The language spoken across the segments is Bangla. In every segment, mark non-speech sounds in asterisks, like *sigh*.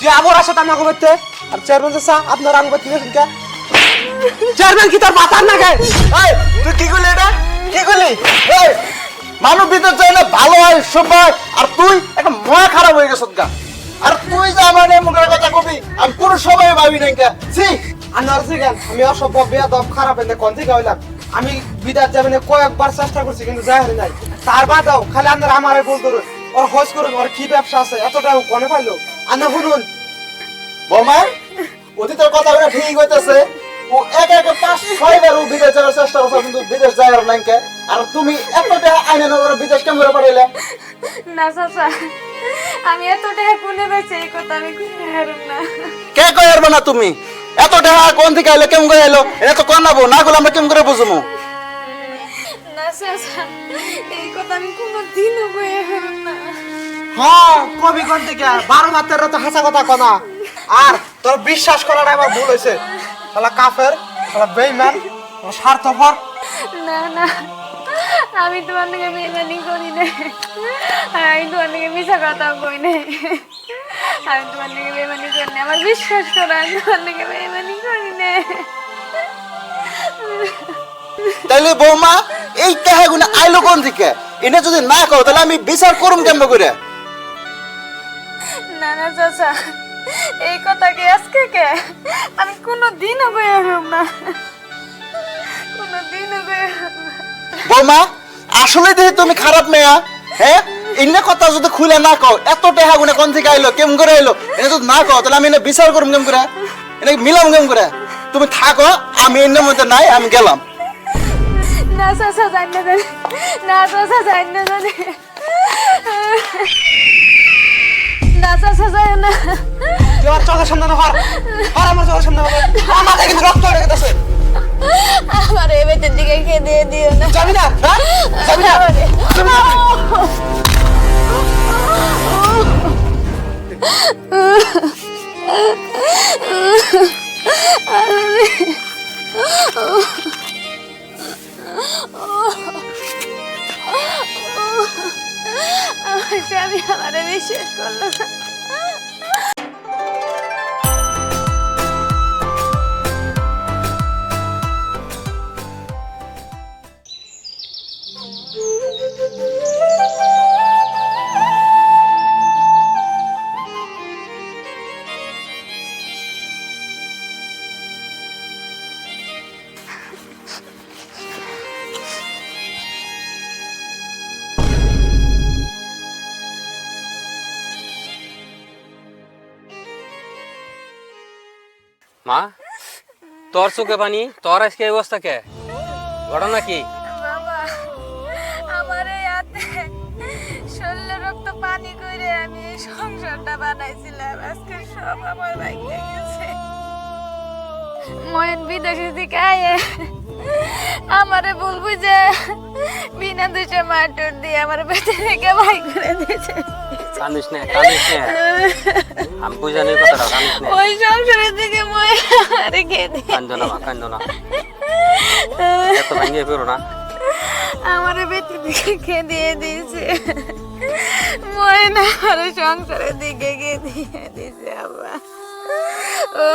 তুই আবার আসো নাগো করতে? আর চেয়ারম্যান চাচা আপনার আঙ্গ করতে কে? চেয়ারম্যান কি তোর মাথার না গে তুই কি করলি এটা? কি করলি? মানব ভিতর চাই না ভালো হয় সবাই আর তুই একটা মহা খারাপ হয়ে গেছ গা। আর তুই যে এই মুখের কথা কবি, আমি কোনো সময় ভাবি নাই কা। সি আনার জিগান আমি অসভ্য, বেয়াদব, খারাপ এনে কোন থেকে হইলাম? আমি বিদার যাবেন কয়েকবার চেষ্টা করছি, কিন্তু যাই হয় নাই তার বাদেও খালি আপনার আমারে বল করুন ওর খোঁজ করুন ওর কি ব্যবসা আছে এতটা কোনে পাইলো? আনা শুনুন। বৌমা অতীতের কথা বলে ঠিক হইতেছে ও এক এক পাঁচ ছয়বার ও বিদেশ যাওয়ার চেষ্টা করছে কিন্তু বিদেশ যায় আর। আর তুমি এত টাকা আইনে নগর বিদেশ কেমন করে পাঠাইলে? না চাচা আমি এত টাকা কোনে বেছে এই কথা আমি কোনে হারুম না। কে কই পারবে না তুমি? এত টাকা কোন থেকে আইলো কেমন করে আইলো? এটা তো কনাবো না গেলে আমরা কেমন করে বুঝব না চাচা এই কথা আমি কোনো দিনও হারুম না। হ্যাঁ কবি কোন থেকে? বারো মাত্রের তো হাসা কথা কনা। আর তোর বিশ্বাস করাটা আমার ভুল হয়েছে। শালা কাফের শালা বেইমান স্বার্থপর। না না আমি তোমার থেকে বেমানি করি না আমি তোমার থেকে মিশা কথা কই নাই। আমি তোমার থেকে বেমানি করি না আমার বিশ্বাস করো আমি তোমার থেকে বেমানি করি না তাইলে বৌমা এই গুলো আইলো কোন থেকে এটা যদি না কও তাহলে আমি বিচার করুম কেমন করে? না না চাচা এই কথা কি আজকে কে? আমি কোনো দিনও হারুম না। কোনো দিনও হারুম না। বৌমা আসলে দেখি তুমি খারাপ মেয়া হ্যাঁ? এনে কথা যদি খুলে না কও এত টাকা গুনে কোন থেকে আইলো কেম করে আইলো? এটা যদি না কও তাহলে আমি এনে বিচার করুম কেম করে? এনে মিলাম কেম করে? তুমি থাকো আমি এনের মধ্যে নাই আমি গেলাম। না চাচা জান না জান। না জানে না চাচা যায় না আমার চোখের সামনে না হর হর আমার চোখের সামনে হর আমার মাথায় কিন্তু রক্ত উঠে গেছে আমার এই বেতের দিকে খেয়ে দিয়ে দিও না যাবি না হ্যাঁ যাবি না আমার স্বামী আমারে বিশ্বাস করল না মা তোর চোখে পানি তোর আজকে অবস্থা কে? ঘটনা কি? বাবা আমার এই হাতে শরীরে রক্ত পানি করে আমি এই সংসারটা বানাইছিলাম। আজকে সব আমার বাইকে গেছে। ময়ন বিদেশে থেকে আয়ে আমারে বলব যে বিনা দুইটা মাটুর দিয়ে আমার বেঁচে থেকে ভাই করে দিয়েছে। কান্দিস না কান্দিস না। আমি বুঝানি কথাটা কান্দিস না। ওই সংসারের কান্দো না কান্দো না। *laughs* এত ভাঙিয়ে ফেরো না। আমার বেটি দিকে খেয়ে দিয়ে দিয়েছে। ময়না আর সংসারের দিকে গিয়ে দিয়ে দিয়েছে আবার ও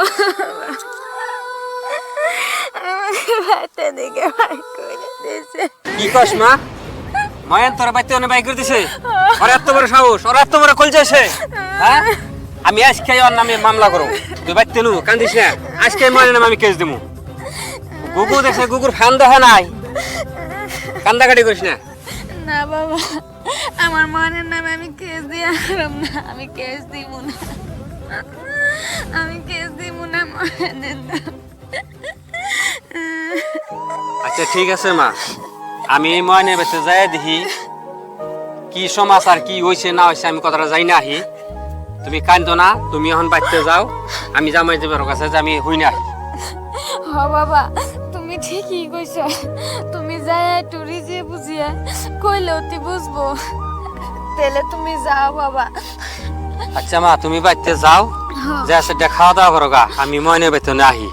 আমাকে বাচ্চা দিকে ভাই করে দিয়েছে। কি কস মা? মায়ান তোর বাইতে অনেক বাই করে দিছে। ওর এত বড় সাহস ওর এত বড় কল যাইছে হ্যাঁ? আমি আজকে ওর নামে মামলা করো তুই বাইতে নু কান্দিস না। আজকে মনে নামে আমি কেস দিমু। গুগু দেখছে গুগুর ফ্যান দেখা নাই। কান্দাকাটি করিস না। না বাবা আমার মনের নামে আমি কেস দিয়ে আরাম না। আমি কেস দিব না। আমি কেস দিব না মনের আচ্ছা ঠিক আছে মা। আমি এই ময়নে বেঁচে যাই দেখি কি সমাজ সমাচার কি হয়েছে না হয়েছে আমি কথাটা যাই না আহি। তুমি কান্দো না তুমি এখন বাড়তে যাও। আমি জামাই দেবের কাছে যে আমি হই না। হ বাবা তুমি ঠিকই কইছ। তুমি যাই টুরি যে বুঝিয়া কইলেও তুই বুঝব। তাহলে তুমি যাও বাবা। আচ্ছা মা তুমি বাড়তে যাও। যে আছে খাওয়া দাওয়া করো গা। আমি ময়নে বেতনে আহি।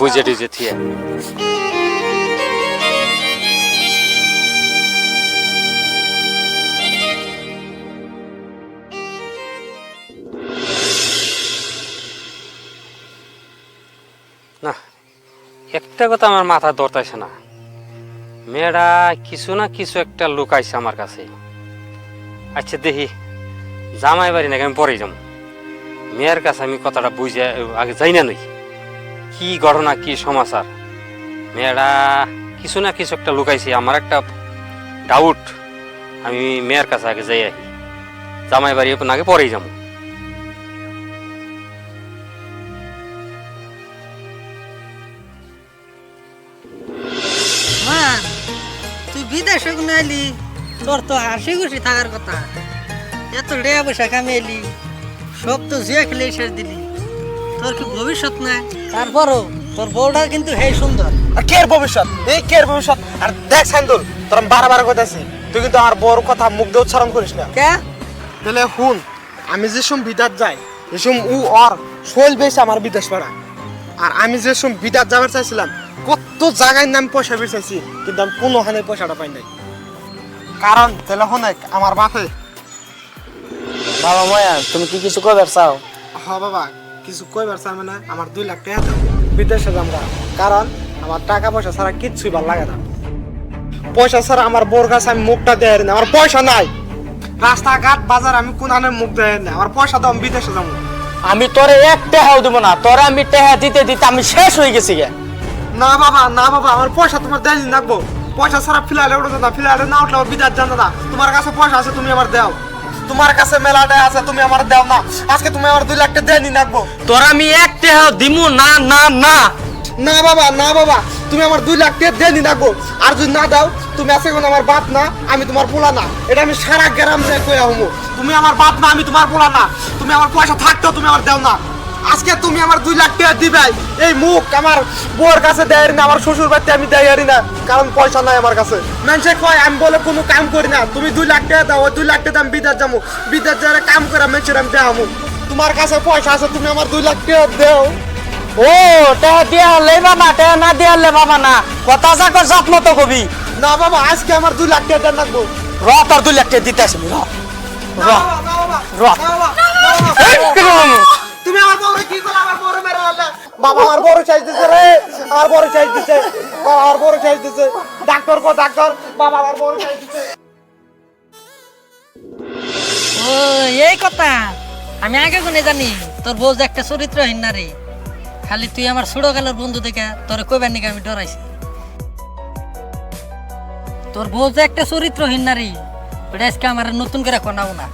বুঝে। টুজে থিয়ে। একটা কথা আমার মাথা ধরতেছে না। মেয়েরা কিছু না কিছু একটা লুকাইছে আমার কাছে। আচ্ছা দেখি, জামাই বাড়ি নাকি আমি পরেই যাব। মেয়ের কাছে আমি কথাটা বুঝে আগে যাই না নই কি ঘটনা, কি সমাচার? মেয়েরা কিছু না কিছু একটা লুকাইছে, আমার একটা ডাউট আমি মেয়ের কাছে আগে যাই আহি। জামাই বাড়ি নাকি পরেই যাব। এলি তোর তো হাসি খুশি থাকার কথা। এত রেয়া পয়সা কামে এলি সব তো জুয়ে খেলে শেষ দিলি। তোর কি ভবিষ্যৎ নাই? তারপরও তোর বউটা কিন্তু হেই সুন্দর। আর কের ভবিষ্যৎ? এই কের ভবিষ্যৎ? আর দেখ সাইন্দুল তোর বারবার কইতাছি তুই কিন্তু আমার বউর কথা মুখ দিয়ে উচ্চারণ করিস না। কে? তাহলে হুন আমি যে সম বিদাত যাই এ সম উ অর শৈল বেশ আমার বিদেশ পড়া। আর আমি যে সম বিদাত যাবার চাইছিলাম কত জায়গায় নাম পয়সা বেচাইছি কিন্তু আমি কোনোখানে পয়সাটা পাই নাই। কারণ তাহলে আমার বাপে। বাবা মায়া তুমি কি কিছু কইবার চাও? হ বাবা কিছু কইবার চাই মানে আমার দুই লাখ টাকা দাও। বিদেশে যামরা কারণ আমার টাকা পয়সা ছাড়া কিচ্ছুই ভালো লাগে না। পয়সা ছাড়া আমার বোর কাছে আমি মুখটা দেয় না আমার পয়সা নাই। রাস্তাঘাট বাজার আমি কোনানে মুখ দেয় না আমার পয়সা দাও আমি বিদেশে যাব আমি তোরে এক টেহাও দিব না তোরে আমি টেহা দিতে দিতে আমি শেষ হয়ে গেছি গে। না বাবা না বাবা আমার পয়সা তোমার দেয় রাখব পয়সা ছাড়া ফিলালে উঠে না ফিলালে না উঠলে আমার বিদাত জানো না তোমার কাছে পয়সা আছে তুমি আমার দাও। তোমার কাছে মেলাটাই আছে তুমি আমার দাও না। আজকে তুমি আমার দুই লাখ টাকা দেয়নি রাখব তোর আমি এক টেহাও দিমু না না না। না বাবা না বাবা তুমি আমার দুই লাখ টাকা দেয়নি রাখব আর যদি না দাও তুমি আছে কোনো আমার বাপ না আমি তোমার পোলা না। এটা আমি সারা গ্রাম যায় কইয়া হমু তুমি আমার বাপ না আমি তোমার পোলা না। তুমি আমার পয়সা থাকতেও তুমি আমার দাও না। আজকে তুমি আমার দুই লাখ টাকা দিবে। এই মুখ আমার বউর কাছে দেয় না আমার শ্বশুর বাড়িতে আমি দেয় না কারণ পয়সা নাই আমার কাছে। মানুষে কয় আমি বলে কোনো কাম করি না। তুমি দুই লাখ টাকা দাও ওই দুই লাখ টাকা আমি বিদেশ যাব। বিদেশ যারা কাম করে মানুষের আমি দেখাবো। তোমার কাছে পয়সা আছে তুমি আমার দুই লাখ টাকা দেও। ও টেহা দিয়া হলে বাবা টেহা না দিয়া হলে বাবা না। কথা যাকর যত্ন তো কবি। না বাবা আজকে আমার দুই লাখ টাকা রাখব র তোর দুই লাখ টাকা দিতে আসবি র। র। র। তুমি আমার বড় কি করলে? আমার বড় মেরে আনলে বাবা আমার বড় রে। আমার বড় বাবা বড় ডাক্তার কো ডাক্তার। বাবা আমার বড় ও এই কথা। আমি আগে কোনে জানি তোর বউ যে একটা চরিত্রহীন নারী। খালি তুই আমার ছোট কালের বন্ধু দেখে তোর কইবার নিকে আমি ডরাইছি। তোর বউ যে একটা চরিত্রহীন নারী ওটা আজকে আমার নতুন করে কোনাও না।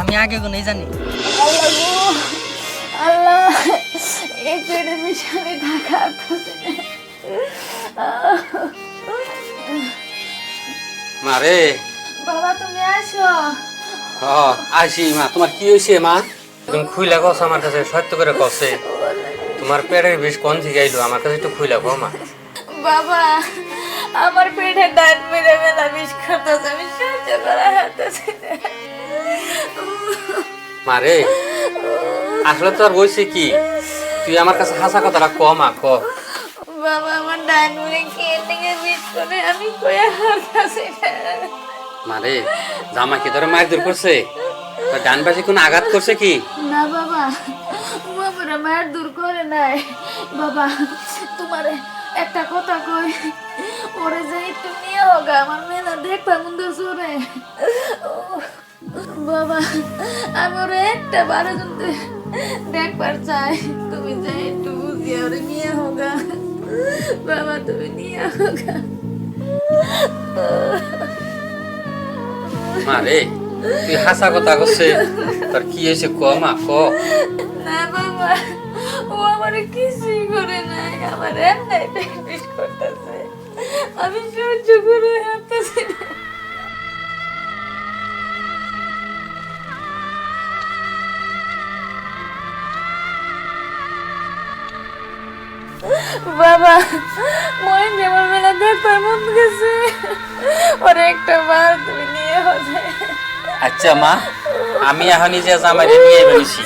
আমি আগে কোনে জানি। থাকা মারে বাবা তুমি আসো। হ আসি মা। তোমার কি হয়েছে মা? তুমি খুইলা কস আমার কাছে সত্য করে কসে তোমার পেটের বিষ কোন থেকে আইলো? আমার কাছে একটু খুইলা কো মা। বাবা আমার পেটে দাঁত মেরে মেলা বিষ করতেছে আমি সহ্য করা হাঁটতেছি মারে আসলে তোর হয়েছে কি? তুই আমার কাছে হাসা কথাটা ক মা ক। বাবা আমার ডান মেরে কে থেকে করে আমি কয়া হাঁটতেছি মারে জামা কি তোর মায়ের দূর করছে? তোর ডান পাশে কোনো আঘাত করছে কি? না বাবা বাবারা মায়ের দূর করে নাই। বাবা তোমার একটা কথা কই ওরে যে একটু নিয়ে হোক আমার মেলা দেখবা মন্দ সরে বাবা আমি ওরে একটা বারো জনতে দেখবার চাই। তুমি যে একটু বুঝিয়ে ওরে নিয়ে হোক বাবা তুমি নিয়ে হোক মারে তুই হাসা কথা করছে তোর কি হয়েছে ক মা ক? না বাবা ও আমার কিছুই করে নাই। আমার এমনি প্র্যাকটিস বাবা মই আমার মেলা দেখবার মন গেছে। ওর একটা বার তুমি নিয়ে হবে আচ্ছা মা আমি এখন নিজে জামাই নিয়ে বেরিয়েছি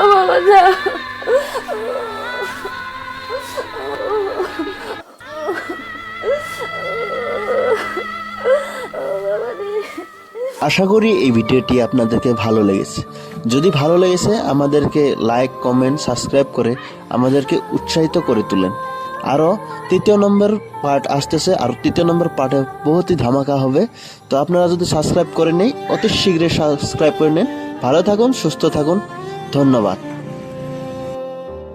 ও বাবা যাও। আশা করি এই ভিডিওটি আপনাদেরকে ভালো লেগেছে। যদি ভালো লেগেছে, আমাদেরকে লাইক কমেন্ট সাবস্ক্রাইব করে আমাদেরকে উৎসাহিত করে তুলেন। আরও তৃতীয় নম্বর পার্ট আসতেছে, আর তৃতীয় নম্বর পার্টে বহুতই ধামাকা হবে। তো আপনারা যদি সাবস্ক্রাইব করে নেই, অতি শীঘ্রই সাবস্ক্রাইব করে নেন। ভালো থাকুন, সুস্থ থাকুন। ধন্যবাদ।